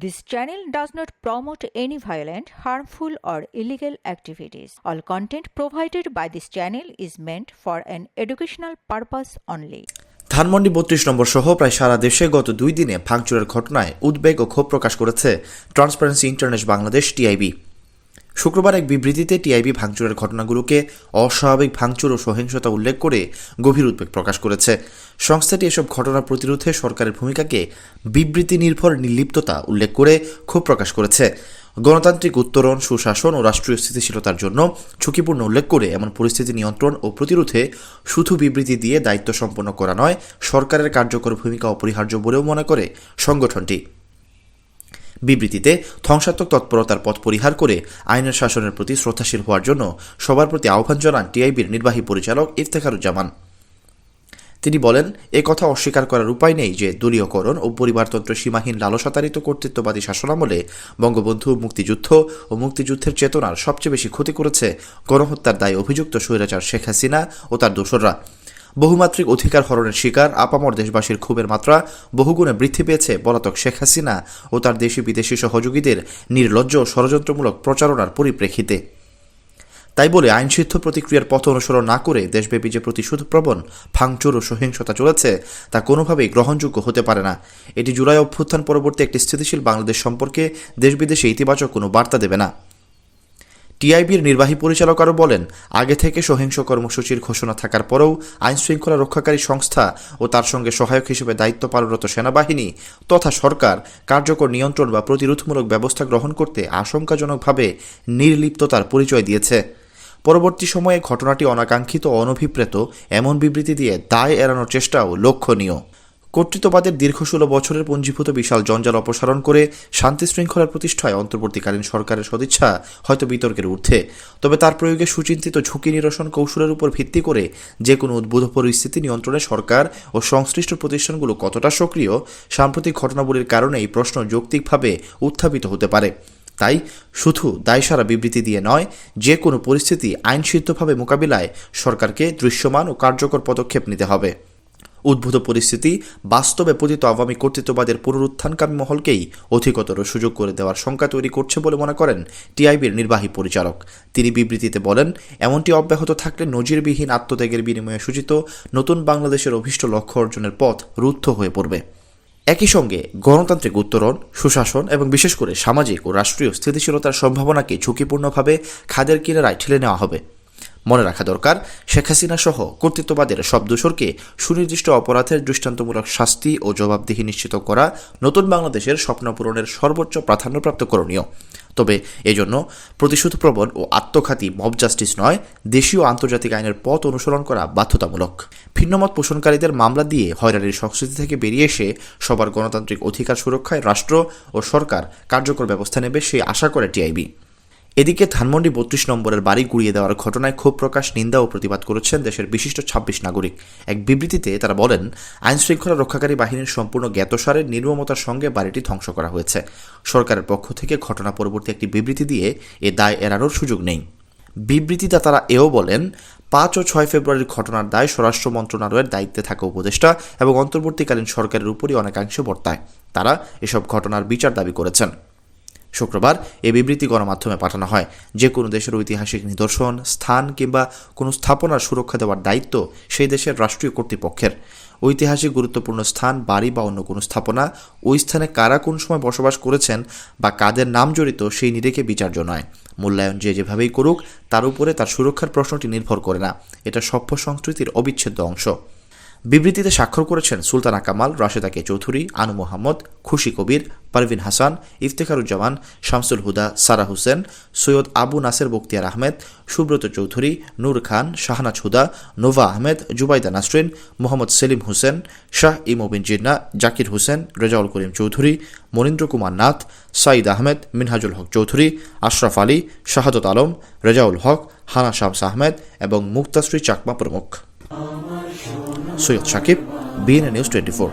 This channel does not promote any violent, harmful, or illegal activities. All content provided by this channel is meant for an educational purpose only. Dhanmondi বত্রিশ নম্বর সহ প্রায় সারা দেশে গত দুই দিনে ভাঙচুরের ঘটনায় উদ্বেগ ও ক্ষোভ প্রকাশ করেছে ট্রান্সপারেন্সি ইন্টারন্যাশ বাংলাদেশ টিআইবি শুক্রবার এক বিবৃতিতে টিআইবি ভাঙচুরের ঘটনাগুলোকে অস্বাভাবিক ভাঙচুর ও সহিংসতা উল্লেখ করে গভীর উদ্বেগ প্রকাশ করেছে। সংস্থাটি এসব ঘটনা প্রতিরোধে সরকারের ভূমিকাকে বিবৃতি নির্ভর নির্লিপ্ততা উল্লেখ করে ক্ষোভ প্রকাশ করেছে। গণতান্ত্রিক উত্তরণ, সুশাসন ও রাষ্ট্রীয় স্থিতিশীলতার জন্য ঝুঁকিপূর্ণ উল্লেখ করে এমন পরিস্থিতি নিয়ন্ত্রণ ও প্রতিরোধে শুধু বিবৃতি দিয়ে দায়িত্ব সম্পন্ন করা নয়, সরকারের কার্যকর ভূমিকা অপরিহার্য বলেও মনে করে সংগঠনটি। বিবৃতিতে ধ্বংসাত্মক তৎপরতার পথ পরিহার করে আইনের শাসনের প্রতি শ্রদ্ধাশীল হওয়ার জন্য সবার প্রতি আহ্বান জানান টিআইবির নির্বাহী পরিচালক ইফতেখারুজ্জামান। তিনি বলেন, এ কথা অস্বীকার করার উপায় নেই যে দলীয়করণ ও পরিবারতন্ত্র সীমাহীন লালসাতারিত কর্তৃত্ববাদী শাসনামলে বঙ্গবন্ধু মুক্তিযুদ্ধ ও মুক্তিযুদ্ধের চেতনার সবচেয়ে বেশি ক্ষতি করেছে গণহত্যার দায়ে অভিযুক্ত স্বৈরাচার শেখ হাসিনা ও তার দোসররা। বহুমাত্রিক অধিকার হরণের শিকার, আপামর দেশবাসীর ক্ষোভের মাত্রা, বহুগুণে বৃদ্ধি পেয়েছে পলাতক শেখ হাসিনা ও তার দেশি বিদেশি সহযোগীদের নির্লজ্জ ষড়যন্ত্রমূলক প্রচারণার পরিপ্রেক্ষিতে। তাই বলে আইনসিদ্ধ প্রতিক্রিয়ার পথ অনুসরণ না করে দেশব্যাপী যে প্রতিশোধপ্রবণ, ভাঙচুর ও সহিংসতা চলেছে, তা কোনোভাবেই গ্রহণযোগ্য হতে পারে না। এটি জুলাই অভ্যুত্থান পরবর্তী একটি স্থিতিশীল বাংলাদেশ সম্পর্কে দেশ বিদেশে ইতিবাচক কোনো বার্তা দেবে না। টিআইবির নির্বাহী পরিচালক আরও বলেন, আগে থেকে সহিংস কর্মসূচির ঘোষণা থাকার পরেও আইন শৃঙ্খলা রক্ষাকারী সংস্থা ও তার সঙ্গে সহায়ক হিসেবে দায়িত্ব পালনরত সেনাবাহিনী তথা সরকার কার্যকর নিয়ন্ত্রণ বা প্রতিরোধমূলক ব্যবস্থা গ্রহণ করতে আশঙ্কাজনকভাবে নির্লিপ্ততার পরিচয় দিয়েছে। পরবর্তী সময়ে ঘটনাটি অনাকাঙ্ক্ষিত অনভিপ্রেত এমন বিবৃতি দিয়ে দায় এড়ানোর চেষ্টাও লক্ষণীয়। কর্তৃত্ববাদের দীর্ঘ ষোলো বছরের পুঞ্জীভূত বিশাল জঞ্জাল অপসারণ করে শান্তি শৃঙ্খলার প্রতিষ্ঠায় অন্তর্বর্তীকালীন সরকারের সদিচ্ছা হয়তো বিতর্কের ঊর্ধ্বে। তবে তার প্রয়োগে সুচিন্তিত ঝুঁকি নিরসন কৌশলের উপর ভিত্তি করে যে কোনো উদ্ভূত পরিস্থিতি নিয়ন্ত্রণে সরকার ও সংশ্লিষ্ট প্রতিষ্ঠানগুলো কতটা সক্রিয় সাম্প্রতিক ঘটনাবলীর কারণে এই প্রশ্ন যৌক্তিকভাবে উত্থাপিত হতে পারে। তাই শুধু দায়সারা বিবৃতি দিয়ে নয় যে কোনো পরিস্থিতি আইনসিদ্ধভাবে মোকাবিলায় সরকারকে দৃশ্যমান ও কার্যকর পদক্ষেপ নিতে হবে। উদ্ভূত পরিস্থিতি বাস্তবে পতিত আওয়ামী কর্তৃত্ববাদের পুনরুত্থানকামী মহলকেই অধিকতর সুযোগ করে দেওয়ার শঙ্কা তৈরি করছে বলে মনে করেন টিআইবির নির্বাহী পরিচালক। তিনি বিবৃতিতে বলেন, এমনটি অব্যাহত থাকলে নজিরবিহীন আত্মত্যাগের বিনিময়ে সূচিত নতুন বাংলাদেশের অভীষ্ট লক্ষ্য অর্জনের পথ রুদ্ধ হয়ে পড়বে। একই সঙ্গে গণতান্ত্রিক উত্তরণ, সুশাসন এবং বিশেষ করে সামাজিক ও রাষ্ট্রীয় স্থিতিশীলতার সম্ভাবনাকে ঝুঁকিপূর্ণভাবে খাদের কিনারায় ঠেলে নেওয়া হবে। মনে রাখা দরকার, শেখ হাসিনা সহ কর্তৃত্ববাদের সব সুনির্দিষ্ট অপরাধের দৃষ্টান্তমূলক শাস্তি ও জবাবদিহি নিশ্চিত করা নতুন বাংলাদেশের স্বপ্ন পূরণের সর্বোচ্চ প্রাধান্যপ্রাপ্ত করণীয়। তবে এজন্য প্রতিশোধপ্রবণ ও আত্মঘাতী মব জাস্টিস নয়, দেশীয় আন্তর্জাতিক আইনের পথ অনুসরণ করা বাধ্যতামূলক। ভিন্নমত পোষণকারীদের মামলা দিয়ে হয়রানির সংস্কৃতি থেকে বেরিয়ে এসে সবার গণতান্ত্রিক অধিকার সুরক্ষায় রাষ্ট্র ও সরকার কার্যকর ব্যবস্থা নেবে সেই আশা করে টিআইবি। এদিকে ধানমন্ডি বত্রিশ নম্বরের বাড়ি গুড়িয়ে দেওয়ার ঘটনায় ক্ষোভ প্রকাশ, নিন্দা ও প্রতিবাদ করেছেন দেশের বিশিষ্ট ছাব্বিশ নাগরিক। এক বিবৃতিতে তারা বলেন আইন শৃঙ্খলা রক্ষাকারী বাহিনীর সম্পূর্ণ জ্ঞাতসারের নির্মমতার সঙ্গে বাড়িটি ধ্বংস করা হয়েছে। সরকারের পক্ষ থেকে ঘটনা পরবর্তী একটি বিবৃতি দিয়ে এ দায় এড়ানোর সুযোগ নেই। বিবৃতিতে তারা এও বলেন, পাঁচ ও ছয় ফেব্রুয়ারির ঘটনার দায় স্বরাষ্ট্র মন্ত্রণালয়ের দায়িত্বে থাকা উপদেষ্টা এবং অন্তর্বর্তীকালীন সরকারের উপরই অনেকাংশে বর্তায়। তারা এসব ঘটনার বিচার দাবি করেছেন। শুক্রবার এ বিবৃতি গণমাধ্যমে পাঠানো হয়। যে কোনো দেশের ঐতিহাসিক নিদর্শন, স্থান কিংবা কোনো স্থাপনার সুরক্ষা দেওয়ার দায়িত্ব সেই দেশের রাষ্ট্রীয় কর্তৃপক্ষের। ঐতিহাসিক গুরুত্বপূর্ণ স্থান, বাড়ি বা অন্য কোনো স্থাপনা, ওই স্থানে কারা কোন সময় বসবাস করেছেন বা কাদের নাম জড়িত সেই নিরেখে বিচার্য নয়। মূল্যায়ন যে যেভাবেই করুক, তার উপরে তার সুরক্ষার প্রশ্নটি নির্ভর করে না। এটা সভ্য সংস্কৃতির অবিচ্ছেদ্য অংশ। বিবৃতিতে স্বাক্ষর করেছেন সুলতানা কামাল রাশেদা কে চৌধুরী, আনু মোহাম্মদ, খুশি কবির, পারভিন হাসান, ইফতেখারুজ্জামান, শামসুল হুদা, সারা হোসেন, সৈয়দ আবু নাসের বক্তিয়ার আহমেদ, সুব্রত চৌধুরী, নূর খান, শাহনাজ হুদা, নোভা আহমেদ, জুবাইদা নাসরিন, মোহাম্মদ সেলিম হোসেন, শাহ ইমোবিন জিন্না, জাকির হোসেন, রেজাউল করিম চৌধুরী, মনীন্দ্র কুমার নাথ, সাঈদ আহমেদ, মিনহাজুল হক চৌধুরী, আশরাফ আলী, শাহাদত আলম, রেজাউল হক, হানা শামস আহমেদ এবং মুক্তাশ্রী চাকমা প্রমুখ। Syed Sakib BNA news twenty four